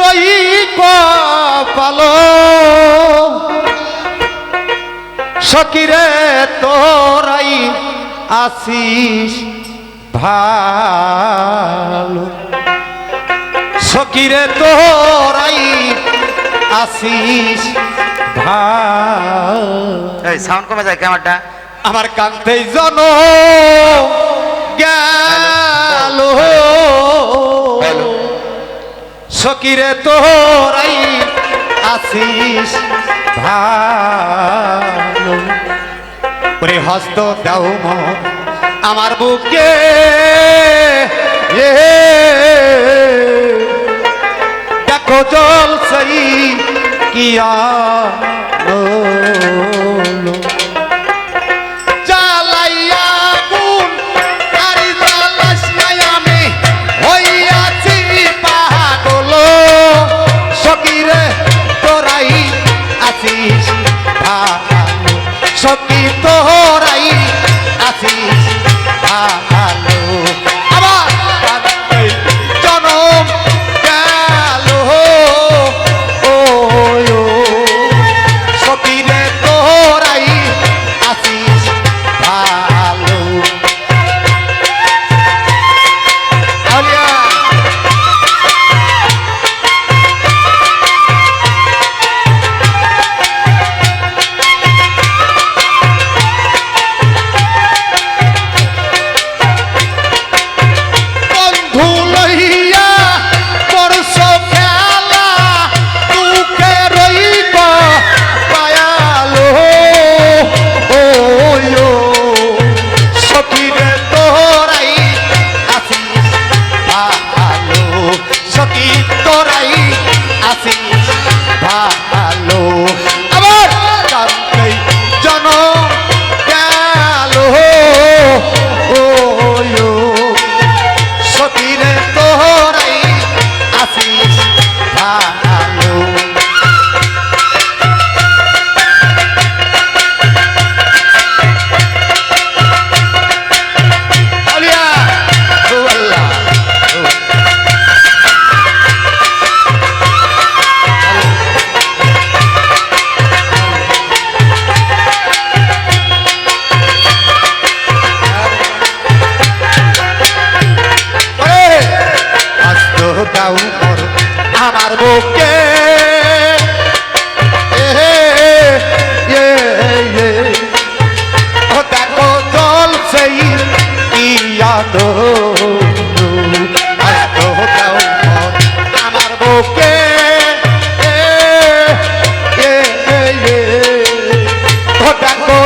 রই কপাল। সকিরে তোরাই আসিস ভালো। সকিরে তোরাই আসিস এই সাউন্ড কমে যায় ক্যামেরাটা। আমার কান্তেই জন গেল। সকিরে তোরাই আসিস ভালো। ওরে হস্ত দাও আমার বুকে। দেখো জল সই কিয়া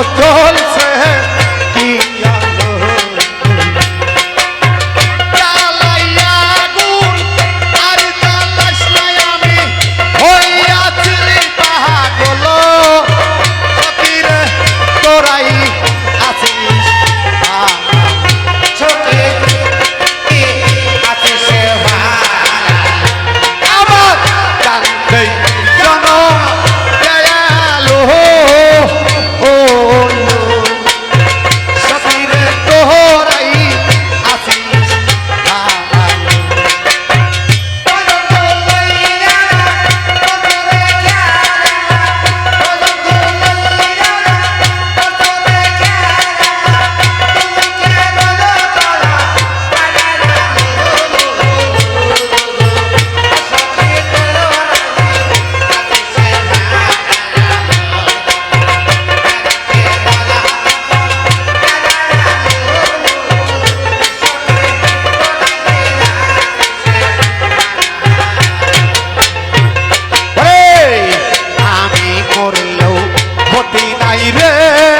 apóstol 一遍。